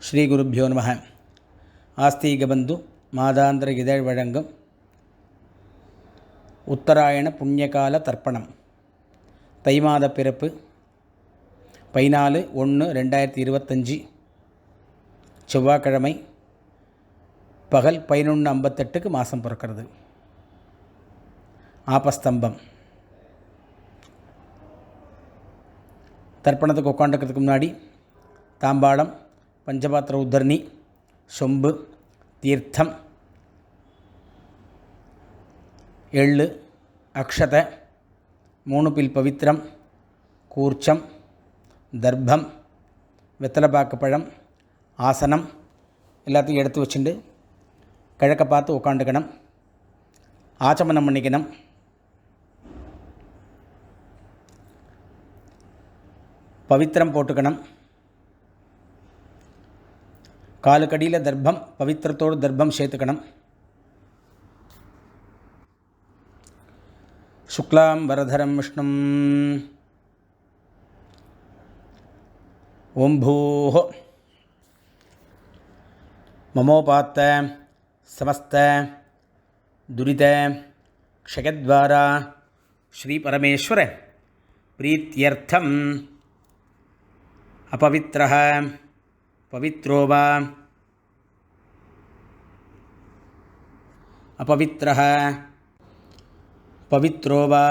ஸ்ரீகுருப்போ நம. ஆஸ்தீகபந்து மாதாந்திர இதழ் வழங்கும் உத்தராயண புண்ணியகால தர்ப்பணம். தை மாத பிறப்பு. பதினாலு ஒன்று ரெண்டாயிரத்தி இருபத்தஞ்சி. செவ்வாய்க்கிழமை. பகல் பதினொன்று ஐம்பத்தெட்டுக்கு மாதம் பிறக்கிறது. ஆபஸ்தம்பம். தர்ப்பணத்துக்கு உட்காந்துக்கிறதுக்கு முன்னாடி தாம்பாளம் பஞ்சபாத்திர உத்தரணி சொம்பு தீர்த்தம் எள்ளு அக்ஷத மூணு பில் பவித்திரம் கூர்ச்சம் தர்ப்பம் வெத்தலைப்பாக்கு பழம் ஆசனம் எல்லாத்தையும் எடுத்து வச்சுட்டு கிழக்க பார்த்து உட்காந்துக்கணும் ஆச்சமனம் பண்ணிக்கணும். பவித்திரம் போட்டுக்கணும். കാലുകടിയിലെ ദർഭം പവിത്രത്തോട് ദർഭം ശേതുക്കണം ശുക്ലാം വരധരം വിഷ്ണു ഓം ഭൂ ममोपात्त समस्त दुरित क्षयद्वारा श्रीपरमेश्वर प्रीत्यर्थम् अपवित्रः पवित्रो वा अपवित्रः। पवित्रो वा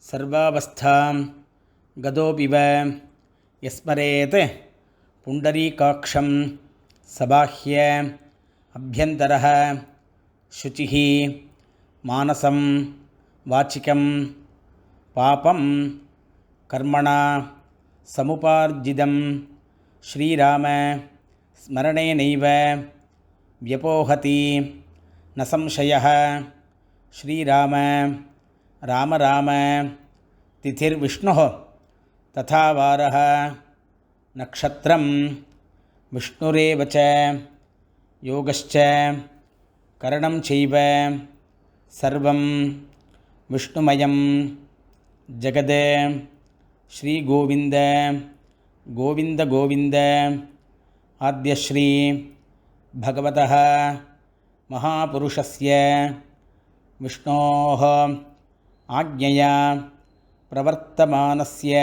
सर्वावस्थां गदोऽपि वा। यस्मरेत् पुण्डरीकाक्षं सबाह्य अभ्यन्तरः शुचिः मानसं वाचिकं पापं कर्मणा समुपार्जितं श्रीराम स्मरणेनैव व्यपोहति न संशयः श्रीराम राम राम तिथिर्विष्णुः तथा वारः नक्षत्रं विष्णुरेव च योगश्च करणं चैव सर्वं विष्णुमयं जगद् श्रीगोविन्द गोविन्द गोविन्द आद्यश्री भगवतः महापुरुषस्य विष्णोः आज्ञया प्रवर्तमानस्य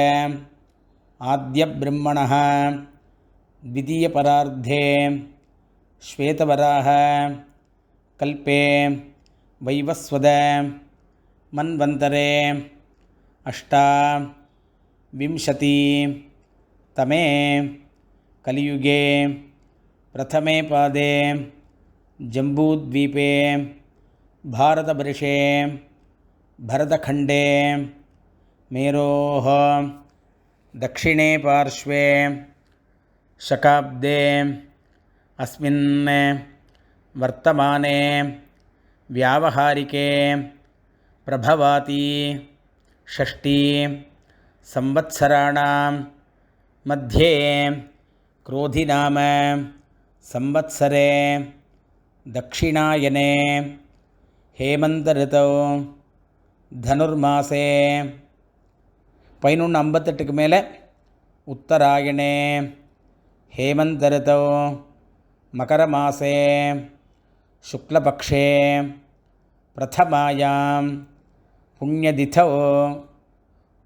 आद्यब्रह्मणः द्वितीयपरार्धे श्वेतवराह कल्पे वैवस्वद मन्वन्तरे अष्टा विंशति तमे कलियुगे प्रथमे पादे जम्बूद्वीपे भारतवर्षे भरतखण्डे मेरोः दक्षिणे पार्श्वे शकाब्दे अस्मिन् वर्तमाने व्यावहारिके प्रभवाति षष्ठी संवत्सराणां मध्ये क्रोधिनाम संवत्सरे दक्षिणायने हेमन्तऋतौ धनुर्मासे பதினொன்று ஐம்பத்தெட்டுக்கு மேலே உத்தராயணே ஹேமந்தரிதோ மகரமாசே शुक्लपक्षे प्रथमायां पुण्यतिथौ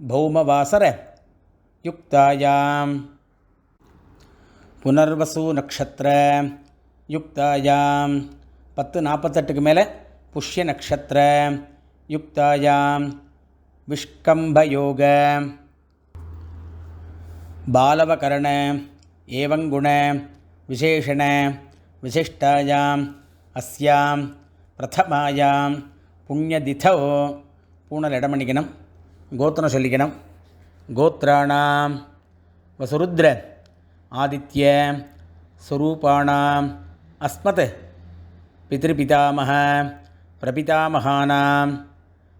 भौमवासरयुक्तायां புனர்வசு நக்ஷத்திர யுக்தாயாம். பத்து நாற்பத்தெட்டுக்கு மேலே புஷ்ய நக்ஷத்திர. யுக்தாயாம். விஷ்கம்பயோக பாலவகரண. ஏவங்குண. விசேஷண. விசிஷ்டாயாம். அஸ்யாம். பிரதமாயாம். புண்ணியதிதோ. பூனல் இடமணிக்கணும் கோத்திரம் சொல்லிக்கணும். கோத்ராணாம். வசுருத்ர. ஆதித்ய. ஸ்வரூபாணாம் அஸ்மத். பிதிருபிதாமக பிரபிதாமகானாம்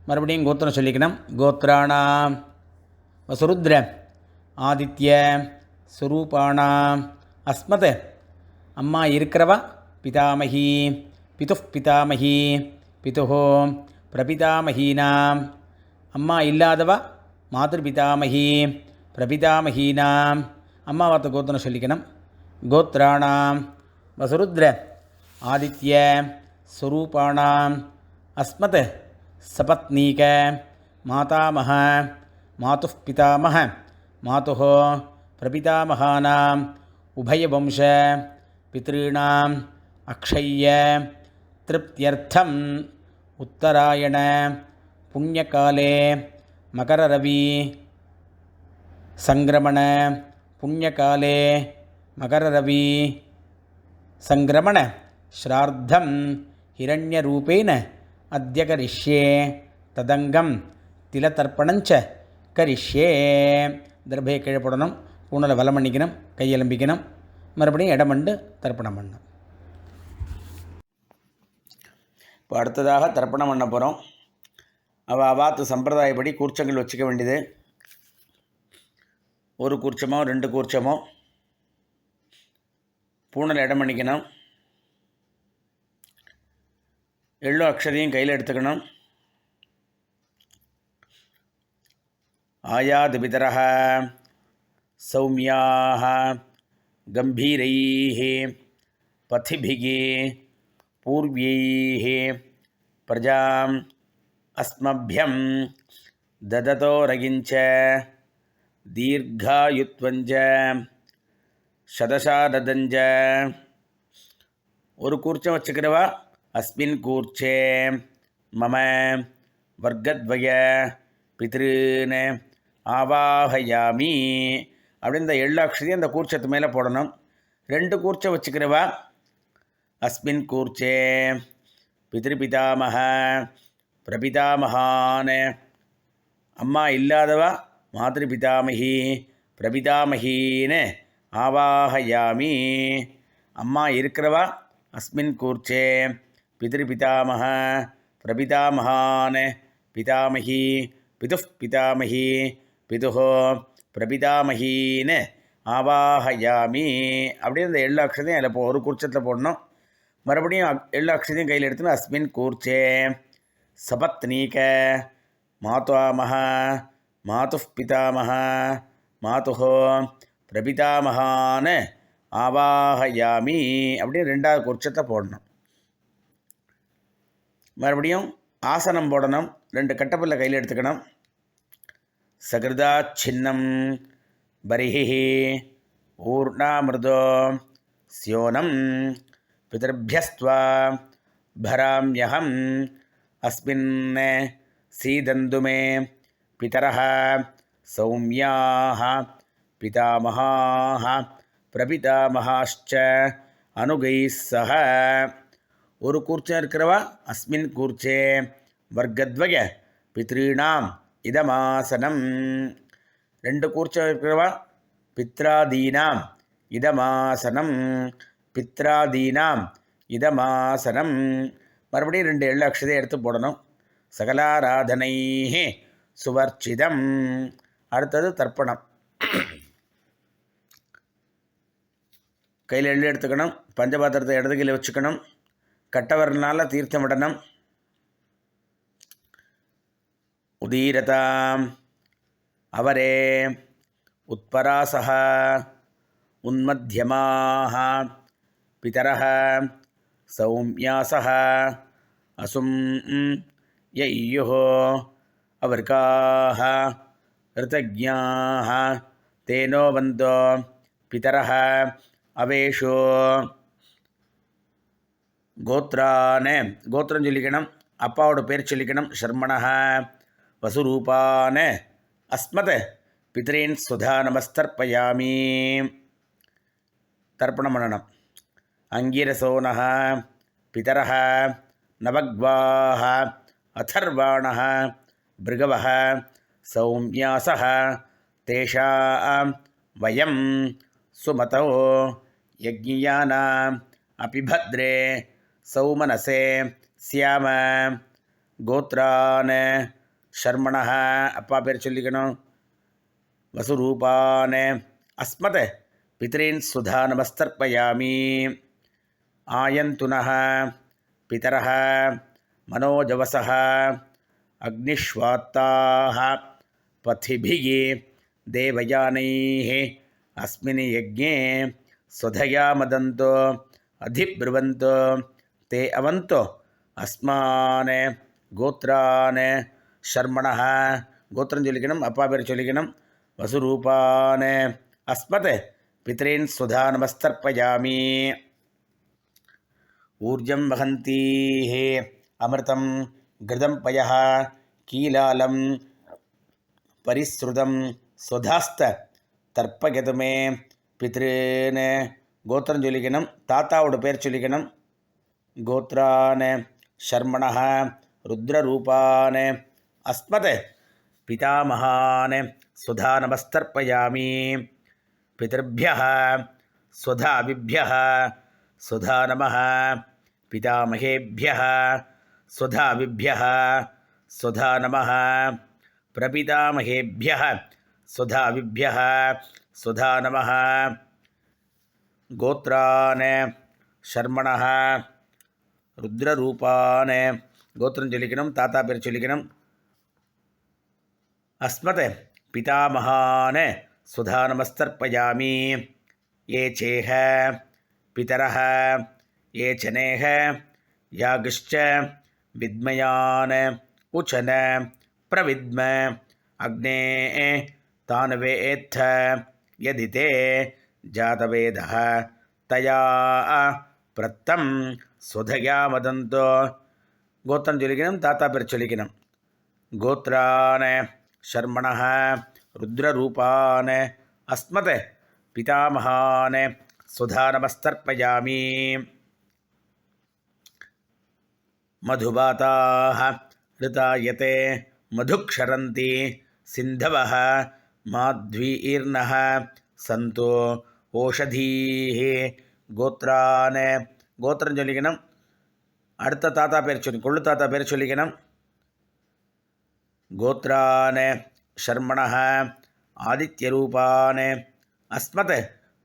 மறுபடியும் கோத்திரம் சொல்லிக்கணும். கோத்திராணாம் வசுருத்ர. ஆதித்ய. சுரூபாணாம் அஸ்மத். அம்மா இருக்கிறவா? பிதாமகி. பிது பிதாமகி. பிதுஹோ. பிரபிதாமகீனாம். அம்மா இல்லாதவா? மாதிருபிதாமகி பிரபிதாமகீனாம். அம்மாவாத்த கோத்திரம் சொல்லிக்கணும். கோத்திராணாம் வசுருத்ர ஆதித்ய ஸ்வரூபாணாம் அஸ்மத் சபத்னீக மாதாமக மாது பிதாமக மாது பிரபிதாமகானாம் உபயவம்ச பித்ருணாம். அக்ஷய்ய திருப்தியர்த்தம். உத்தராயண புண்ணியகாலே மகரரவி சங்கிரமண புண்ணியகாலே மகரரவி சங்கிரமண ஸ்ரார்த்தம் ஹிரண்யரூபேன அத்தியகரிஷ்யே ததங்கம் திலதர்ப்பணஞ்ச கரிஷ்யே. தர்பையை கீழே போடணும் பூனலை வலம் பண்ணிக்கணும் கையெலும்பிக்கணும் மறுபடியும் இடமண்டு தர்ப்பணம் பண்ணணும். இப்போ அடுத்ததாக தர்ப்பணம் பண்ண போகிறோம் அவள் அவாத்து சம்பிரதாயப்படி கூர்ச்சங்கள் வச்சுக்க வேண்டியது. ஒரு கூர்ச்சமோ ரெண்டு கூர்ச்சமோ பூனல் இடம் பண்ணிக்கணும் எள்ளு அக்ஷதையும் கையில் எடுத்துக்கணும் आयादिपितरः सौम्याः गम्भीरैः पथिभिः पूर्व्यैः प्रजाम् अस्मभ्यं ददतो रगिञ्च दीर्घायुत्वञ्च சதசாததஞ்ச. ஒரு கூர்ச்சம் வச்சுக்கிறவா? அஸ்மின் கூர்ச்சே. மம. வர்க்கத்வய. பித்ருன்னு ஆவாஹயாமி அப்படின்னு இந்த எள்ளாட்சதையும் அந்த கூர்ச்சத்து மேலே போடணும். ரெண்டு கூர்ச்சம் வச்சுக்கிறவா? அஸ்மின் கூர்ச்சே. பிதிருபிதாமக பிரபிதாமகான் அம்மா இல்லாதவா? மாதிருபிதாமகி பிரபிதாமகின்னு ஆவாகயாமி. அம்மா இருக்கிறவா? அஸ்மின் கூர்ச்சே. பிதிருபிதாமக பிரபிதாமகான் பிதாமகி பிது பிதாமகி பிதுஹோ. பிரபிதாமகின்னு ஆவாகயாமி. அப்படின்னு இந்த எல்லா அக்ஷதையும் அதில் போ ஒரு கூர்ச்சத்தில் போடணும். மறுபடியும் எல்லா அக்ஷத்தையும் கையில் எடுத்துன்னு அஸ்மின் கூர்ச்சே. சபத்னீக மாத்வாமக மாத்து பிதாமக மாதுः பிரபிதாமகான்னு ஆவாகயாமி அப்படின்னு ரெண்டாவது கூர்ச்சத்தை போடணும். மறுபடியும் ஆசனம் போடணும். ரெண்டு கட்டப்பில்லை கையில் எடுத்துக்கணும். சகிருதா சின்னம் பரிஹி ஊர்ணாமிருதோ ஸ்யோனம் பிதர்பியஸ்துவா பராம்யகம் அஸ்மின் சீதந்துமே மே சௌமியாக பிதாமகாः பிரபிதாமகாஷ்ச அனுகை சக. ஒரு கூர்ச்சம் இருக்கிறவா? அஸ்மின் கூர்ச்சே. வர்க்கத்வய பித்ரீணாம் இதமாசனம். ரெண்டு கூர்ச்சம் இருக்கிறவா? பித்ராதீனாம் இதமாசனம். பித்ராதீனாம் இதமாசனம். மறுபடியும் ரெண்டு எள்ளு அக்ஷதை எடுத்து போடணும். சகலாராதனை சுவர்ச்சிதம். அடுத்தது தர்ப்பணம். கையில் எள்ளு எடுத்துக்கணும். பஞ்சபாத்திரத்தை இடது கையில் வச்சுக்கணும். கட்டவரனால் தீர்த்தம் விடணும். உதீரதாம். அவரே. உத்பராசக உன்மத்தியமாக பிதர சௌமியாசக அசும் யையுஹோ. அவர்காக ரிதஜாக தேனோ வந்தோ. பிதர அவேஷோ. கோத்ரானே கோத்திரம் சொல்லிக்கணும் அப்பாவோட பேர் சொல்லிக்கணும் ஷர்மணஹ வசுரூபான அஸ்மத் பித்ரேன் சுதா நமஸ்தர்ப்பயாமி தர்ப்பணம் பண்ணணும். அங்கீரசோனஹ பிதரஹ நவக்வாஹ அதர்வாணஹ பிருகவஹ சௌமியாசஹ தேஷாம் வயம் सुमतौ यज्ञियानाम् अपि भद्रे सौमनसे स्याम கோத்ரான் ஷர்மணः அப்பா பேர் சொல்லிக்கணும் வசுரூபான் அஸ்மத் பித்ரீன் சுதா நமஸ்தர்ப்பயாமி ஆயந்துனः பிதரः मनोजवसः अग्निष्वात्ताः पथिभिः देवयानैः அஸ்மின் யஜ்ஞே ஸ்வதயா மதந்தோ அதிப்ருவந்தோ தே அவந்தோ அஸ்மான் கோத்ரான் ஷர்மணா கோத்திரம் சொல்லிக்கணும் அப்பா பேர் சொல்லிக்கணும் வசுரூபான் அஸ்மத் பித்ரேன் சுதா நமஸ்தர்ப்பயாமி ஊர்ஜம் வகந்தீஹே அமிர்தம் கிருதம் பய கீலாலம் பரிஸ்ருதம் சுதாஸ்த தர்ப்பகதுமே பித்ருன்னு கோத்திரம் சொல்லிக்கணும். தாத்தாவோட பேர் சொல்லிக்கணும். கோத்ரான ஷர்மண ருத்ரரூபான. அஸ்மத் பிதாமகான் சுதா நமஸ்தர்ப்பயாமி பிதர்பிய சுதாபிபிய சுதா நம பிதாமகேபிய சுதாபிபிய சுதா நம பிரபிதாமகேபிய सुधाभ्य सुधा नम। गोत्रान् शर्मण, रुद्ररूपान् गोत्रं चलिकणं ताता पेर चलिकणम् अस्मत् पितामहान् सुधा नमस्तर्पयामी ये चेह पितरः, ये चनेह यागिश्च विद्मयान् उचन प्रविद्म अग्ने तान्वेत्थ, यदि ते जातवेदः, तया प्रत्तं स्वधया वदन्तो गोत्रं चलिकनं ताता पेर् चलिकनं गोत्रान्, शर्मणः, रुद्ररूपान्, अस्मत्, पितामहान् सुधा नमस्तर्पयामि मधुबाताः ऋतायते, मधुक्षरन्ति, सिन्धवः माध्वीर्नः सन्तो ஓஷதீः கோத்ரான் கோத்திரம் சொல்லிக்கணும் அடுத்த தாத்தா பேர் சொல்லி கொள்ளு தாத்தா பேர் சொல்லிக்கணும் கோத்ரான் ஷர்மணः ஆதித்யரூபான் अस्मत्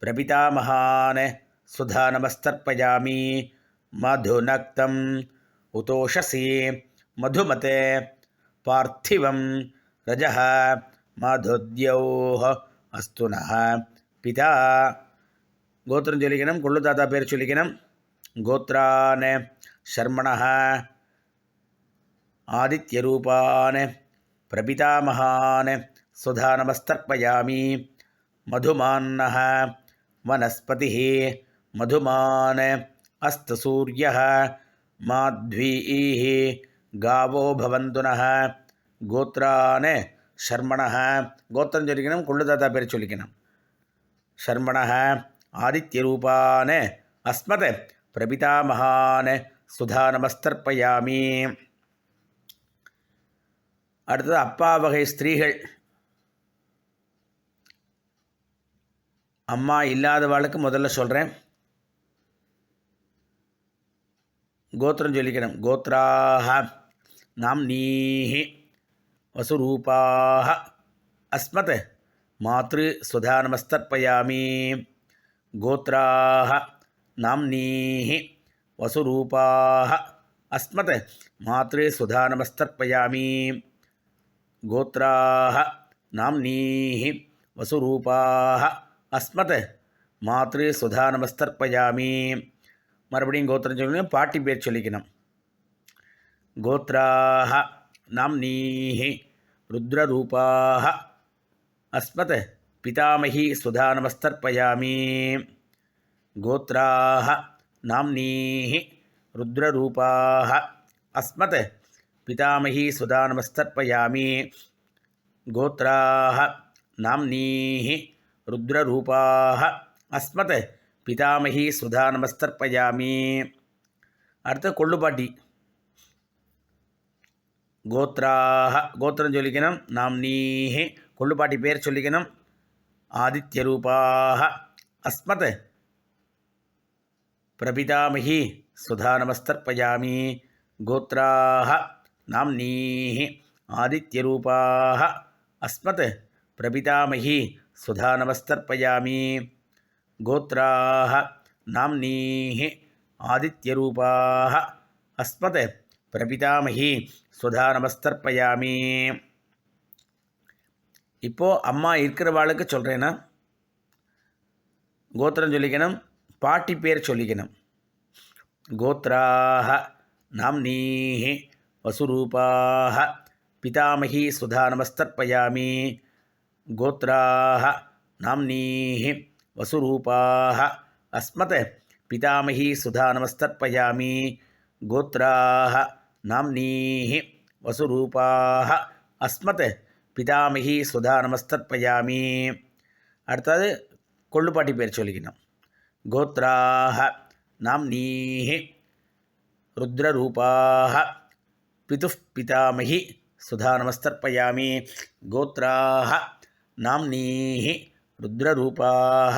प्रपितामहान् सुधा नमस्तर्पयामि मधुनक्तम् उतोषसि मधुमते पार्थिवं रजः मधुद्यौः अस्तु नः पिता गोत्रं चलिकनं कुळ्ळु ताता पेर् चलिकनं गोत्रान् शर्मणः आदित्यरूपान् प्रपितामहान् सुधा नमस्तर्पयामि मधुमान्नः वनस्पतिः मधुमान् अस्तु सूर्यः माध्वीः गावो भवन्तु नः गोत्रान् ஷர்மணக கோத்திரம் சொல்லிக்கணும் கொள்ளு தாத்தா பேர் சொல்லிக்கணும். ஷர்மணக ஆதித்ய ரூபான அஸ்மத் பிரபிதாமகான சுதா நமஸ்தர்ப்பயாமி அடுத்தது அப்பா வகை ஸ்திரீகள். அம்மா இல்லாதவாளுக்கு முதல்ல சொல்கிறேன் கோத்திரம் சொல்லிக்கணும். கோத்ராக நாம் நீஹி. வசுரூபாக அஸ்மத் மாத்ரு சுதா நமஸ்தர்ப்பயாமி கோத்ராக நாம் வசுரூபாக அஸ்மத் மாத்ரு சுதா நமஸ்தர்ப்பயாமி கோத்ராக நாம் வசுரூபாக அஸ்மத் மாத்ரு சுதா நமஸ்தர்ப்பயாமி மறுபடியும் கோத்திரம் சொல்லணும் பாட்டி பேர் சொல்லிக்கணும். கோத்ராக நாம்னீஹி ருத்ரரூபாக அஸ்மத் பிதாமகி சுதா நமஸ்தர்ப்பயாமி கோத்ராக நாம்னீஹி ருத்ரரூபாக அஸ்மத் பிதாமகி சுதா நமஸ்தர்ப்பயாமி கோத்ராக நாம்னீஹி ருத்ரரூபாக அஸ்மத் பிதாமகி சுதா நமஸ்தர்ப்பயாமி அடுத்த கொள்ளுபாட்டி. கோத்ராக கோத்திரம் சொல்லிக்கணும். நாம் நீஹே கொள்ளுப்பாட்டி பேர் சொல்லிக்கணும். ஆதித்யரூபாக அஸ்மத். பிரபிதாமகி சுதா நமஸ்தர்ப்பயாமி கோத்ராக நாம் நாம்னீஹி ஆதித்யரூபாக அஸ்மத். பிரபிதாமகி சுதா நமஸ்தர்ப்பயாமி கோத்ராக நாம் நாம்னீः ஆதித்யரூபாக அஸ்மத். பிரபிதாமகி சுதா நமஸ்தர்ப்பயாமி. இப்போது அம்மா இருக்கிறவாளுக்கு சொல்கிறேன்னா கோத்திரம் சொல்லிக்கணும் பாட்டி பேர் சொல்லிக்கணும். கோத்ராக நாம்னீः வசுரூபாக பிதாமகி சுதா நமஸ்தர்ப்பயாமி. கோத்ராः நாம்னீः வசுரூபாக அஸ்மத் பிதாமகி சுதா நமஸ்தர்ப்பயாமி. கோத்ராः நாம்னீः வசுரூபாக அஸ்மத் பிதாமிகி சுதா நமஸ்தர்ப்பயாமி அடுத்தது கொள்ளுப்பாட்டி பேர் சொல்லிக்கணும். கோத்ராக நாம்னீः ருத்ரரூபாः பிது பிதாமகி சுதா நமஸ்தர்ப்பயாமி கோத்ராः நாம்னீः ருத்ரரூபாः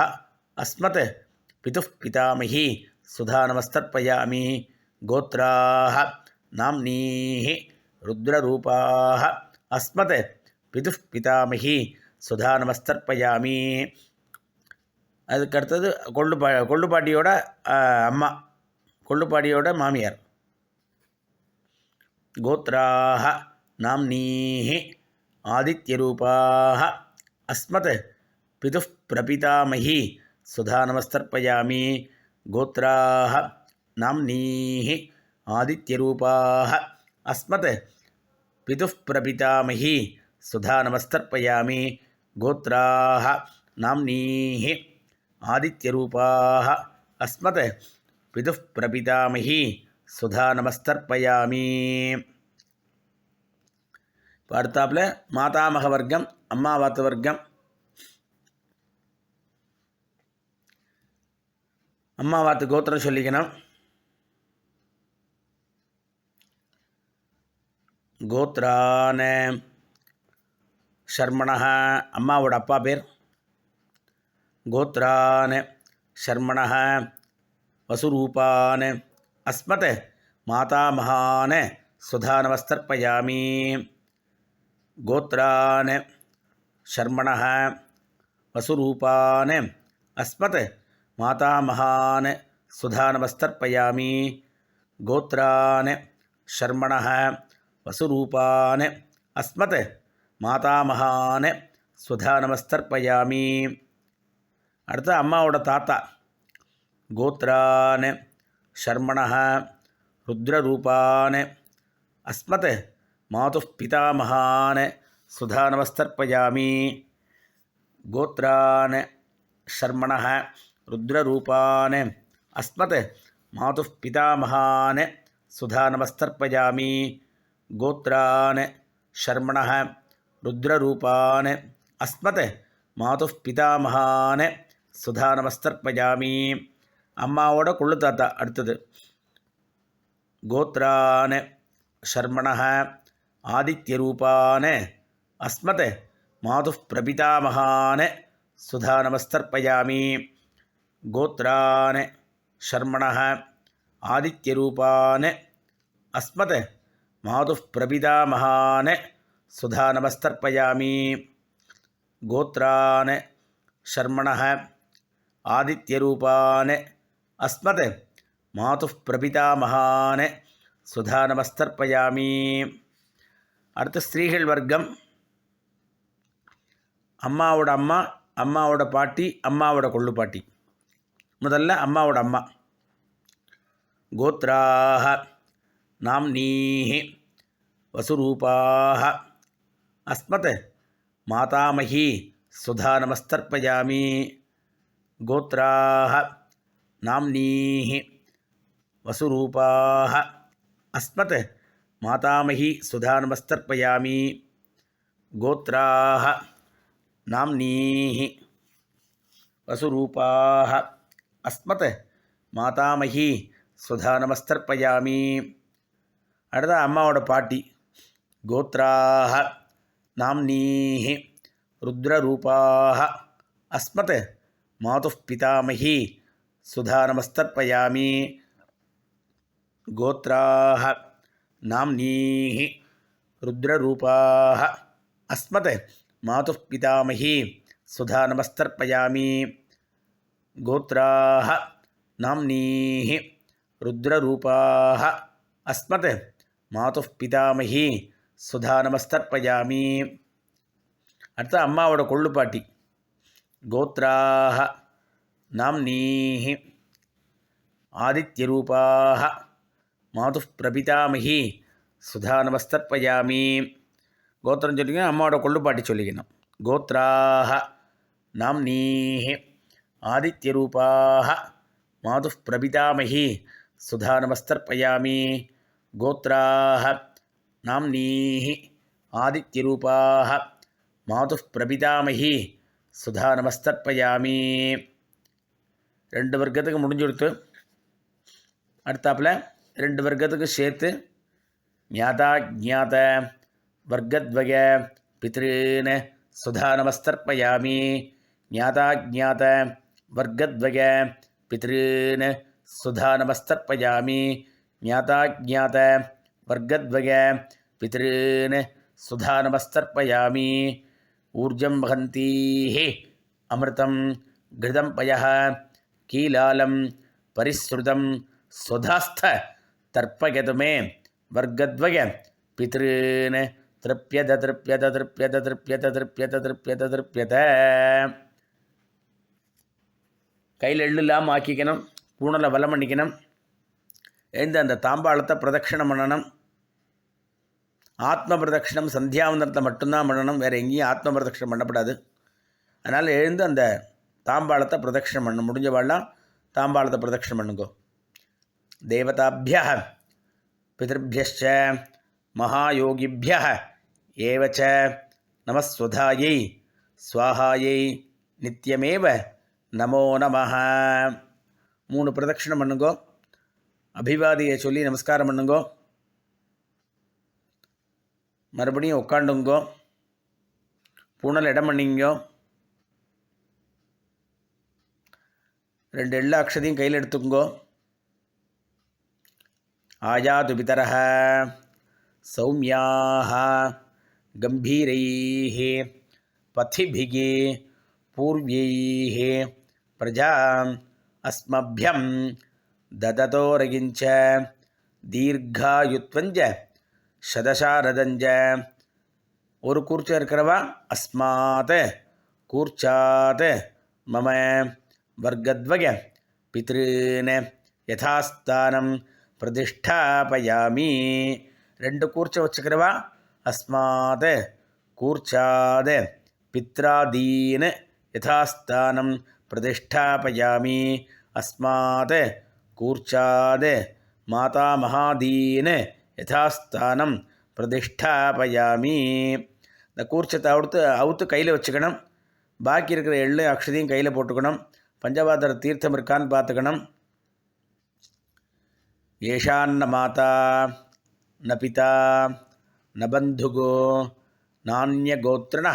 அஸ்மத் பிது பிதாமகி சுதா நமஸ்தர்ப்பயாமி கோத்ராக நாம்னீः ருத்ரரூபாः அஸ்மத் பிதுः பிதாமகி சுதா நமஸ்தர்ப்பயாமி அதுக்கு அடுத்தது கொள்ளுப்பா கொள்ளுப்பாட்டியோட அம்மா கொள்ளுப்பாட்டியோட மாமியார். கோத்ராக நாம்னீः ஆதித்யரூபாः அஸ்மத் பிது பிரபிதாமகி சுதா நமஸ்தர்ப்பயாமி கோத்ராக நாம்னீः ஆதித்யரூபாக. அஸ்மத் பிதுः பிரபிதாமகி சுதா நமஸ்தர்ப்பயாமி. கோத்ராக நாம்னீः ஆதித்யரூபாக. அஸ்மத் பிதுः பிரபிதாமகி சுதா நமஸ்தர்ப்பயாமி. பார்த்தாப்பில் மாதாமக வர்க்கம் அம்மாவாத்து வர்க்கம். அம்மாவாத்து கோத்திரம் சொல்லிக்கணும். கோத்ரான ஷர்மணः அம்மாவோட அப்பா பேர். கோத்ரான் ஷர்மணः வசுரூபான் அஸ்மத் மாதாமகான் சுதா நமஸ்தர்ப்பயாமி கோத்ரான் ஷர்மணः வசுரூபான் அஸ்மத் மாதாமகான் சுதா நமஸ்தர்ப்பயாமி கோத்ரான் ஷர்மணः வசுரூபான் அஸ்மத் மாதாமகான் சுதா நமஸ்தர்ப்பயாமி அடுத்து அம்மாவோட தாத்தா கோத்ரான் ஷர்மணः ருத்ரரூபான் அஸ்மத் மாது பிதாமகான் சுதா நமஸ்தர்ப்பயாமி கோத்ரான் ஷர்மணः ருத்ரரூபான் அஸ்மத் மாது பிதாமகான் சுதா நமஸ்தர்ப்பயாமி கோத்ரான் ஷர்மணः ருத்ரரூபான் அஸ்மத் மாதுः பிதாமகான் சுதானமஸ்தர்பயாமி அம்மாவோட கொள்ளு தாத்தா அடுத்தது. கோத்ரான் ஷர்மணக ஆதித்யரூபான் அஸ்மத் மாதுः பிரபிதாமகான் சுதானமஸ்தர்பயாமி கோத்ரான் ஷர்மணः ஆதித்யரூபான் அஸ்மத் மாதுः பிரபிதாமகான் சுதா நமஸ்தர்ப்பயாமி கோத்ரான் ஷர்மண ஆதித்யரூபான் அஸ்மத் மாதுः பிரபிதாமகான் சுதா நமஸ்தர்ப்பயாமி அடுத்து ஸ்திரீகள் வர்க்கம். அம்மாவோட அம்மா அம்மாவோட பாட்டி அம்மாவோட கொள்ளு பாட்டி. முதல்ல அம்மாவோட அம்மா. கோத்ராக நாம்னீः வசுரூபாः அஸ்மத் மாதாமகி சுதா நமஸ்தர்ப்பயாமி கோத்ராः நாம்னீः வசுரூபாः அஸ்மத் மாதாமகி சுதா நமஸ்தர்ப்பயாமி கோத்ராः நாம்னீः வசுரூபாः அஸ்மத் மாதாமகி சுதா நமஸ்தர்ப்பயாமி அடுத்த அம்மாவோட பாட்டி. கோத்ராக நாம்னீஹி ருத்ரரூபாः அஸ்மத் மாது பிதாமகி சுதா நமஸ்தர்ப்பயாமி கோத்ராக நாம்னீஹி ருத்ரரூபாः அஸ்மத் மாது பிதாமகி சுதா நமஸ்தர்ப்பயாமி கோத்ராக நாம்னீஹி ருத்ரரூபாः அஸ்மத் மாது பிதாமகி சுதா நமஸ்தர்ப்பயாமி அடுத்த அம்மாவோட கொள்ளுப்பாட்டி. கோத்ராக நாம்னீஹி ஆதித்யரூபாக மாது பிரபிதாமகி சுதா நமஸ்தர்ப்பயாமி கோத்திரம் சொல்லிக்கணும் அம்மாவோட கொள்ளுப்பாட்டி சொல்லிக்கணும். கோத்ராக நாம்னீஹி ஆதித்யரூபாக மாது பிரபிதாமகி சுதா நமஸ்தர்ப்பயாமி கோத்ராக நாம்னீः ஆதித்யரூபாக மாது பிரபிதாமகி சுதா நமஸ்தர்ப்பயாமி ரெண்டு வர்க்கத்துக்கு முடிஞ்சு கொடுத்து அடுத்தாப்பில் ரெண்டு வர்க்கத்துக்கு சேர்த்து ஞாதா ஜாத வர்க்கத்வய பித்ருன் சுதா நமஸ்தர்ப்பயாமி ஞாதா ஜாத வர்க்கத்வய பித்ருன் சுதா நமஸ்தர்ப்பயாமி ஞாதா ஜாத வர்க்கத்வய பித்ருன் சுதா நமஸ்தர்ப்பயாமி ஊர்ஜம் வகந்தீः அமிர்தம் घृतं पयः कीलालं परिसृतं स्वधास्थ तर्पयतु मे वर्गद्वय पितॄन् तृप्यत तृप्यत तृप्यत तृप्यत तृप्यत तृप्यत तृप्यत கையில் எள்ளு இல்லாமல் ஆக்கிக்கணும் பூனலை வலம் பண்ணிக்கணும் எழுந்து அந்த தாம்பாளத்தை பிரதட்சிணம் பண்ணணும்? ஆத்ம பிரதட்சிணம் சந்தியாவந்தனத்தை மட்டும்தான் பண்ணணும். வேறு எங்கேயும் ஆத்ம பிரதட்சிணம் பண்ணக்கூடாது அதனால் எழுந்து அந்த தாம்பாளத்தை பிரதட்சிணம் பண்ணணும். முடிஞ்சவாள்லாம் தாம்பாளத்தை பிரதட்சிணம் பண்ணுங்கோ. தேவதாபிய பிதர்பியச்ச மகாயோகிபிய ஏவச்ச நமஸ்வதாயை ஸ்வாஹாயை நித்தியமேவ நமோ நம மூணு பிரதட்சிணம் பண்ணுங்கோ. அபிவாதியை சொல்லி நமஸ்காரம் பண்ணுங்கோ மறுபடியும் உட்காண்டுங்கோ பூனல் இடம் பண்ணிங்கோ ரெண்டு எள்ள அக்ஷதையும் கையில் எடுத்துக்கோ ஆயாது பிதரः சௌமியாக கம்பீரைः पथिभिः पूर्व्यैः प्रजाम् अस्मभ्यं தததோரகிஞ்ச தீர்காயுத்வஞ்ச சதசாரதஞ்ச ஒரு கூர்ச்சம் இருக்கிறவா? அஸ்மாத் கூர்ச்சாத் மம வர்க்கத்வய பித்ருன்னு யதாஸ்தானம் பிரதிஷ்டாபயாமி। ரெண்டு கூர்ச்சம் வச்சுக்கிறவா? அஸ்மாத் கூர்ச்சாத் பித்ராதீன் யதாஸ்தானம் பிரதிஷ்டாபயாமி அஸ்மாத் கூர்ச்சாத் மாதாமகாதீன் யதாஸ்தானம் பிரதிஷ்டாபயாமி இந்த கூர்ச்சத்தை அவுத்து அவுத்து கையில் வச்சுக்கணும். பாக்கி இருக்கிற எள்ளு அக்ஷதையும் கையில் போட்டுக்கணும். பஞ்சபாதர தீர்த்தம் இருக்கான்னு பார்த்துக்கணும். ஏஷான்ன மாதா ந பிதா ந பந்துகோ நானிய நானியகோத்திரண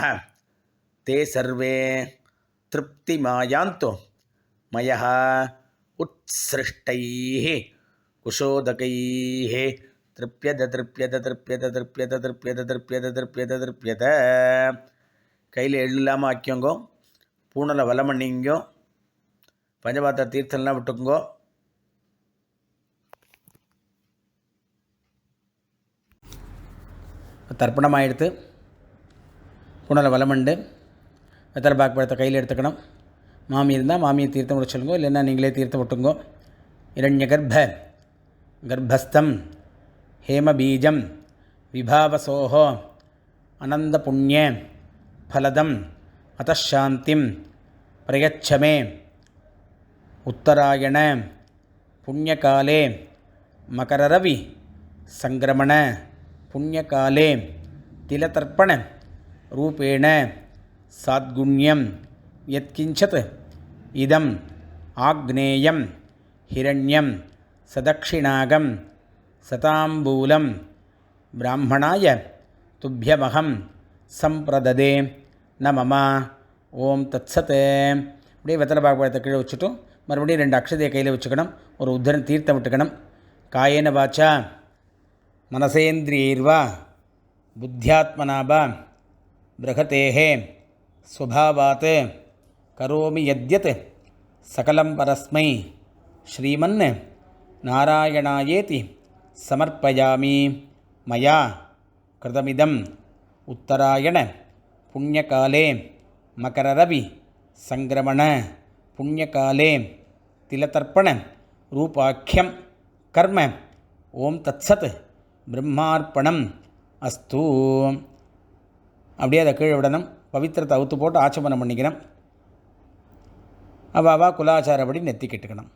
தே சர்வே திருப்தி மாயாந்தோ. மயா உத்சிருஷ்டைः குஷோதகை திருப்பியத திருப்பியத திருப்பியத திருப்பியத திருப்பியத திருப்பியத திருப்பியத திருப்பியத கையில் எள்ளு இல்லாமல் ஆக்கியோங்கோ பூனலை வலம் பண்ணிங்கோ பஞ்சபாத்திர தீர்த்தம்லாம் விட்டுக்குங்கோ. தர்ப்பணம் ஆகிடுத்து புனலை வலமண்டு வெத்தலை பாக்கு பழத்தை கையில் எடுத்துக்கணும். மாமி இருந்தால் மாமியை தீர்த்தம் விட சொல்லுங்க இல்லைன்னா நீங்களே தீர்த்தம் விட்டுங்கோ இரண்ய கர்ப்ப கர்ப்பஸ்தம் ஹேமபீஜம் விபாவசோகோ அனந்த புண்ணிய ஃபலதம் அத்தாந்திம் பிரயச்சமே உத்தராயண புண்ணியகாலே மகரரவி சங்கிரமண புண்ணியகாலே திலதர்ப்பண ரூபேண சாத்குண்யம் யத்கிஞ்சத் இதம் ஆக்னேயம் ஹிரண்யம் சதக்ஷிணாகம் சதாம்பூலம் பிராமணாய துப்பியமகம் சம்பிரததே நமமா ஓம் தத்சத் அப்படியே வெத்தலை பாகப்பழத்தை கீழே வச்சுட்டோம் மறுபடியும் ரெண்டு அக்ஷதையை கையில் வச்சுக்கணும். ஒரு உத்தரம் தீர்த்தம் விட்டுக்கணும். காயேன வாச்சா? மனசேந்திரியர்வா? புத்தியாத்மனாபா? பிரகதேகே? ஸ்வபாவாத் கரோமி யத்யத் சகலம் பரஸ்மை ஸ்ரீமன் நாராயணாயேதி சமர்ப்பயாமி மயா கிருதமிதம் உத்தராயண புண்ணியகாலே மகரரவி சங்கிரமண புண்ணியகாலே திலதர்ப்பண ரூபாக்கியம் கர்ம ஓம் தத்சத் பிரம்மார்ப்பணம் அஸ்தூ அப்படியே அதை கீழே விடணும். பவித்திரத்தை அவுத்து போட்டு ஆச்சமனம் பண்ணிக்கிறேன் அவள் அவள் குலாச்சாரப்படி நெத்திக்கிட்டுக்கணும்.